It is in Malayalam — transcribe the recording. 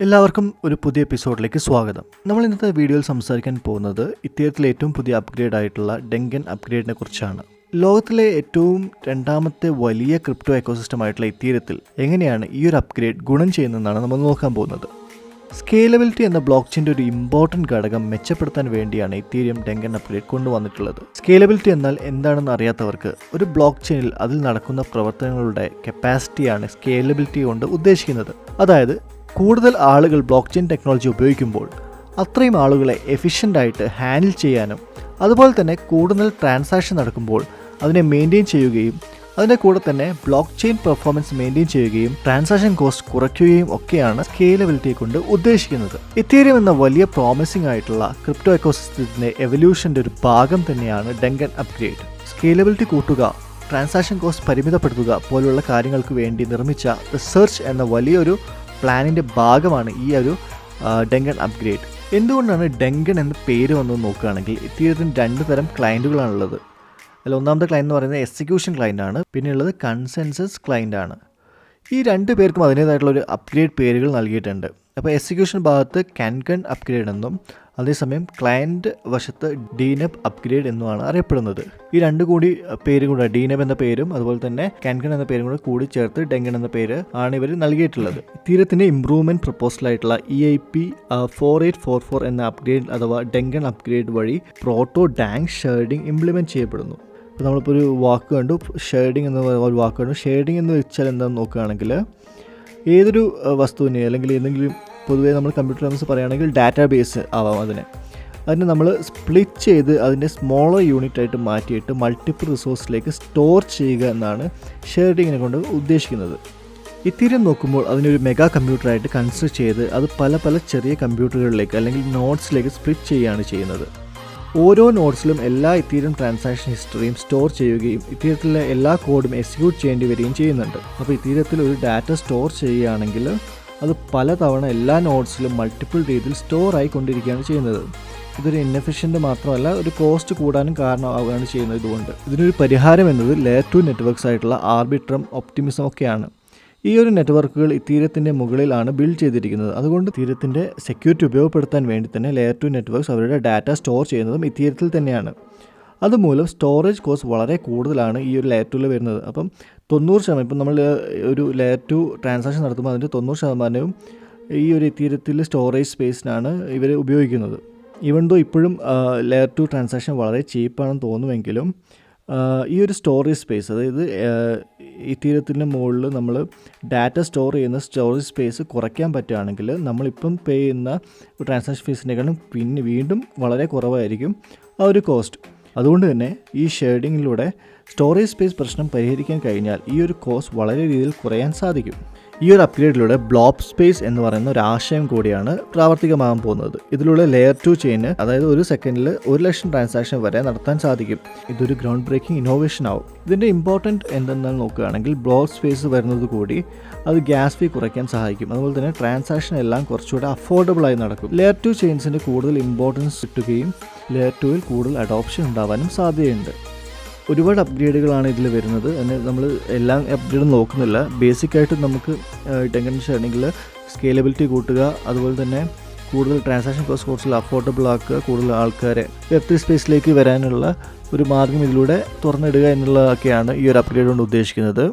എല്ലാവർക്കും ഒരു പുതിയ എപ്പിസോഡിലേക്ക് സ്വാഗതം. നമ്മൾ ഇന്നത്തെ വീഡിയോയിൽ സംസാരിക്കാൻ പോകുന്നത് ഇത്തരത്തിലെ ഏറ്റവും പുതിയ അപ്ഗ്രേഡ് ആയിട്ടുള്ള ഡെങ്കൻ അപ്ഗ്രേഡിനെ കുറിച്ചാണ്. ലോകത്തിലെ ഏറ്റവും രണ്ടാമത്തെ വലിയ ക്രിപ്റ്റോ എക്കോസിസ്റ്റം ആയിട്ടുള്ള ഇത്തീരത്തിൽ എങ്ങനെയാണ് ഈ ഒരു അപ്ഗ്രേഡ് ഗുണം ചെയ്യുന്നതെന്നാണ് നമ്മൾ നോക്കാൻ പോകുന്നത്. സ്കേലബിലിറ്റി എന്ന ബ്ലോക്ക് ചെയിന്റെ ഒരു ഇമ്പോർട്ടന്റ് ഘടകം മെച്ചപ്പെടുത്താൻ വേണ്ടിയാണ് ഇത്തീരിയം ഡെങ്കൻ അപ്ഗ്രേഡ് കൊണ്ടുവന്നിട്ടുള്ളത്. സ്കേലബിലിറ്റി എന്നാൽ എന്താണെന്ന് അറിയാത്തവർക്ക് ഒരു ബ്ലോക്ക് ചെയിനിൽ അതിൽ നടക്കുന്ന പ്രവർത്തനങ്ങളുടെ കപ്പാസിറ്റിയാണ് സ്കേലബിലിറ്റി കൊണ്ട് ഉദ്ദേശിക്കുന്നത്. അതായത് കൂടുതൽ ആളുകൾ ബ്ലോക്ക് ചെയിൻ ടെക്നോളജി ഉപയോഗിക്കുമ്പോൾ അത്രയും ആളുകളെ എഫിഷ്യന്റായിട്ട് ഹാൻഡിൽ ചെയ്യാനും അതുപോലെ തന്നെ കൂടുതൽ ട്രാൻസാക്ഷൻ നടക്കുമ്പോൾ അതിനെ മെയിന്റെയിൻ ചെയ്യുകയും അതിന്റെ കൂടെ തന്നെ ബ്ലോക്ക് ചെയിൻ പെർഫോമൻസ് മെയിന്റെയിൻ ചെയ്യുകയും ട്രാൻസാക്ഷൻ കോസ്റ്റ് കുറയ്ക്കുകയും ഒക്കെയാണ് സ്കേലബിലിറ്റി കൊണ്ട് ഉദ്ദേശിക്കുന്നത്. ഇത്തീരിയം എന്ന വലിയ പ്രോമിസിംഗ് ആയിട്ടുള്ള ക്രിപ്റ്റോ എക്കോസിസ്റ്റത്തിന്റെ എവല്യൂഷന്റെ ഒരു ഭാഗം തന്നെയാണ് ഡെങ്കൻ അപ്ഗ്രേഡ് സ്കേലബിലിറ്റി കൂട്ടുക ട്രാൻസാക്ഷൻ കോസ്റ്റ് പരിമിതപ്പെടുത്തുക പോലുള്ള കാര്യങ്ങൾക്ക് വേണ്ടി നിർമ്മിച്ച റിസർച്ച് എന്ന വലിയൊരു പ്ലാനിന്റെ ഭാഗമാണ് ഈ ഒരു ഡെങ്കൺ അപ്ഗ്രേഡ് എന്തുകൊണ്ടാണ് ഡെങ്കൻ എന്ന പേര് വന്നത് നോക്കുകയാണെങ്കിൽ ഇത്തരത്തിന് രണ്ട് തരം ക്ലയന്റുകളാണുള്ളത് അതിൽ ഒന്നാമത്തെ ക്ലയന്റ് എന്ന് പറയുന്നത് എക്സിക്യൂഷൻ ക്ലയന്റ് ആണ്. പിന്നെയുള്ളത് കൺസെൻസസ് ക്ലയന്റ് ആണ്. ഈ രണ്ട് പേർക്കും അതിന്റേതായിട്ടുള്ള ഒരു അപ്ഗ്രേഡ് പേരുകൾ നൽകിയിട്ടുണ്ട്. അപ്പോൾ എക്സിക്യൂഷൻ ഭാഗത്ത് കാൻകൺ അപ്ഗ്രേഡ് എന്നും അതേസമയം ക്ലയന്റ് വശത്ത് ഡീനബ് അപ്ഗ്രേഡ് എന്നുമാണ് അറിയപ്പെടുന്നത്. ഈ രണ്ട് കൂടി പേരും കൂടെ ഡീനബ് എന്ന പേരും അതുപോലെ തന്നെ കാൻകൺ എന്ന പേരും കൂടെ കൂടി ചേർത്ത് ഡെങ്കൺ എന്ന പേര് ആണ് ഇവർ നൽകിയിട്ടുള്ളത്. തീരത്തിന്റെ improvement പ്രപ്പോസലായിട്ടുള്ള E I P four eight four four എന്ന അപ്ഗ്രേഡ് അഥവാ ഡെങ്കൺ അപ്ഗ്രേഡ് വഴി പ്രോട്ടോ ഡാങ് ഷേർഡിംഗ് ഇംപ്ലിമെന്റ് ചെയ്യപ്പെടുന്നു. ഇപ്പോൾ നമ്മളിപ്പോൾ ഒരു വാക്ക് കണ്ടു ഷെയ്ഡിങ് എന്ന് ഒരു വാക്ക് കണ്ടു. ഷെയ്ഡിങ് എന്ന് വെച്ചാൽ എന്താണെന്ന് നോക്കുകയാണെങ്കിൽ ഏതൊരു വസ്തുവിനെ അല്ലെങ്കിൽ ഏതെങ്കിലും പൊതുവേ നമ്മൾ കമ്പ്യൂട്ടർ ടേംസ് പറയുകയാണെങ്കിൽ ഡാറ്റാ ബേസ് ആവാം അതിനെ. അതിനെ നമ്മൾ സ്പ്ലിറ്റ് ചെയ്ത് അതിന്റെ സ്മോളർ യൂണിറ്റ് ആയിട്ട് മാറ്റിയിട്ട് മൾട്ടിപ്പിൾ റിസോഴ്സിലേക്ക് സ്റ്റോർ ചെയ്യുക എന്നാണ് ഷെയർഡിങ്ങിനെ കൊണ്ട് ഉദ്ദേശിക്കുന്നത്. ഇത്തീരം നോക്കുമ്പോൾ അതിനൊരു മെഗാ കമ്പ്യൂട്ടറായിട്ട് കൺസിഡർ ചെയ്ത് അത് പല പല ചെറിയ കമ്പ്യൂട്ടറുകളിലേക്ക് അല്ലെങ്കിൽ നോട്ട്സിലേക്ക് സ്പ്ലിറ്റ് ചെയ്യുകയാണ് ചെയ്യുന്നത്. ഓരോ നോട്ട്സിലും എല്ലാ ഇത്തീരം ട്രാൻസാക്ഷൻ ഹിസ്റ്ററിയും സ്റ്റോർ ചെയ്യുകയും ഇത്തീരത്തിലെ എല്ലാ കോഡും എക്സിക്യൂട്ട് ചെയ്യേണ്ടി വരികയും ചെയ്യുന്നുണ്ട്. അപ്പോൾ ഇത്തീരത്തിൽ ഒരു ഡാറ്റ സ്റ്റോർ ചെയ്യുകയാണെങ്കിൽ അത് പലതവണ എല്ലാ നോട്ട്സിലും മൾട്ടിപ്പിൾ രീതിയിൽ സ്റ്റോർ ആയിക്കൊണ്ടിരിക്കുകയാണ് ചെയ്യുന്നത്. ഇതൊരു ഇന്നഫിഷ്യന്റ് മാത്രമല്ല ഒരു കോസ്റ്റ് കൂടാനും കാരണമാവുകയാണ് ചെയ്യുന്നത് ഇതുകൊണ്ട്. ഇതിനൊരു പരിഹാരം എന്നത് ലെയർ ടു നെറ്റ്വർക്ക്സ് ആയിട്ടുള്ള ആർബിട്രം ഒപ്റ്റിമിസം ഒക്കെയാണ്. ഈ ഒരു നെറ്റ്വർക്കുകൾ ഇത്തീരത്തിന്റെ മുകളിലാണ് ബിൽഡ് ചെയ്തിരിക്കുന്നത്. അതുകൊണ്ട് തീരത്തിന്റെ സെക്യൂരിറ്റി ഉപയോഗപ്പെടുത്താൻ വേണ്ടി തന്നെ ലെയർ ടു നെറ്റ്വർക്ക്സ് അവരുടെ ഡാറ്റ സ്റ്റോർ ചെയ്യുന്നതും ഇത്തീരത്തിൽ തന്നെയാണ്. അതുമൂലം സ്റ്റോറേജ് കോസ്റ്റ് വളരെ കൂടുതലാണ് ഈ ഒരു ലെയർ ടുവിൽ വരുന്നത്. അപ്പം തൊണ്ണൂറ് ശതമാനം ഇപ്പം നമ്മൾ ഒരു ലെയർ ടു ട്രാൻസാക്ഷൻ നടത്തുമ്പോൾ അതിന്റെ തൊണ്ണൂറ് ശതമാനവും ഈ ഒരു ഇത്തീരത്തിൽ സ്റ്റോറേജ് സ്പേസിനാണ് ഇവർ ഉപയോഗിക്കുന്നത്. ഈവൻ ദോ ഇപ്പോഴും ലെയർ ടു ട്രാൻസാക്ഷൻ വളരെ ചീപ്പാണെന്ന് തോന്നുമെങ്കിലും ഈ ഒരു സ്റ്റോറേജ് സ്പേസ് അതായത് ഇത്തീരത്തിന്റെ മുകളിൽ നമ്മൾ ഡാറ്റ സ്റ്റോർ ചെയ്യുന്ന സ്റ്റോറേജ് സ്പേസ് കുറയ്ക്കാൻ പറ്റുകയാണെങ്കിൽ നമ്മളിപ്പം പേ ചെയ്യുന്ന ട്രാൻസാക്ഷൻ ഫീസിനേക്കാളും പിന്നെ വീണ്ടും വളരെ കുറവായിരിക്കും ആ ഒരു കോസ്റ്റ് അതുകൊണ്ട് തന്നെ ഈ ഷെയർഡിങ്ങിലൂടെ സ്റ്റോറേജ് സ്പേസ് പ്രശ്നം പരിഹരിക്കാൻ കഴിഞ്ഞാൽ ഈ ഒരു കോസ്റ്റ് വളരെ രീതിയിൽ കുറയാൻ സാധിക്കും. ഈ ഒരു അപ്ഗ്രേഡിലൂടെ ബ്ലോക്ക് സ്പേസ് എന്ന് പറയുന്ന ഒരു ആശയം കൂടിയാണ് പ്രാവർത്തികമാകാൻ പോകുന്നത്. ഇതിലൂടെ ലെയർ ടു ചെയിന് അതായത് ഒരു സെക്കൻഡിൽ ഒരു ലക്ഷം ട്രാൻസാക്ഷൻ വരെ നടത്താൻ സാധിക്കും. ഇതൊരു ഗ്രൗണ്ട് ബ്രേക്കിംഗ് ഇന്നോവേഷൻ ആവും. ഇതിന്റെ ഇമ്പോർട്ടന്റ് എന്തെന്നാൽ നോക്കുകയാണെങ്കിൽ ബ്ലോക്ക് സ്പേസ് വരുന്നത് കൂടി അത് ഗ്യാസ് ഫീ കുറയ്ക്കാൻ സഹായിക്കും. അതുപോലെ തന്നെ ട്രാൻസാക്ഷൻ എല്ലാം കുറച്ചുകൂടെ അഫോർഡബിൾ ആയി നടക്കും. ലെയർ ടു ചെയിൻസിന് കൂടുതൽ ഇമ്പോർട്ടൻസ് കിട്ടുകയും ലെയർ ടുവിൽ കൂടുതൽ അഡോപ്ഷൻ ഉണ്ടാവാനും സാധ്യതയുണ്ട്. ഒരുപാട് അപ്ഗ്രേഡുകളാണ് ഇതിൽ വരുന്നത്. അതിന് നമ്മൾ എല്ലാം അപ്ഗ്രേഡും നോക്കുന്നില്ല. ബേസിക്കായിട്ട് നമുക്ക് ടെങ്കൻ ആണെങ്കിൽ സ്കേലബിലിറ്റി കൂട്ടുക അതുപോലെ തന്നെ കൂടുതൽ ട്രാൻസാക്ഷൻ കോസ്റ്റ് കുറച്ച് അഫോർഡബിൾ ആക്കുക കൂടുതൽ ആൾക്കാരെ വെബ് ത്രീ സ്പേസിലേക്ക് വരാനുള്ള ഒരു മാർഗം ഇതിലൂടെ തുറന്നിടുക എന്നുള്ളതൊക്കെയാണ് ഈ ഒരു അപ്ഗ്രേഡ് കൊണ്ട് ഉദ്ദേശിക്കുന്നത്.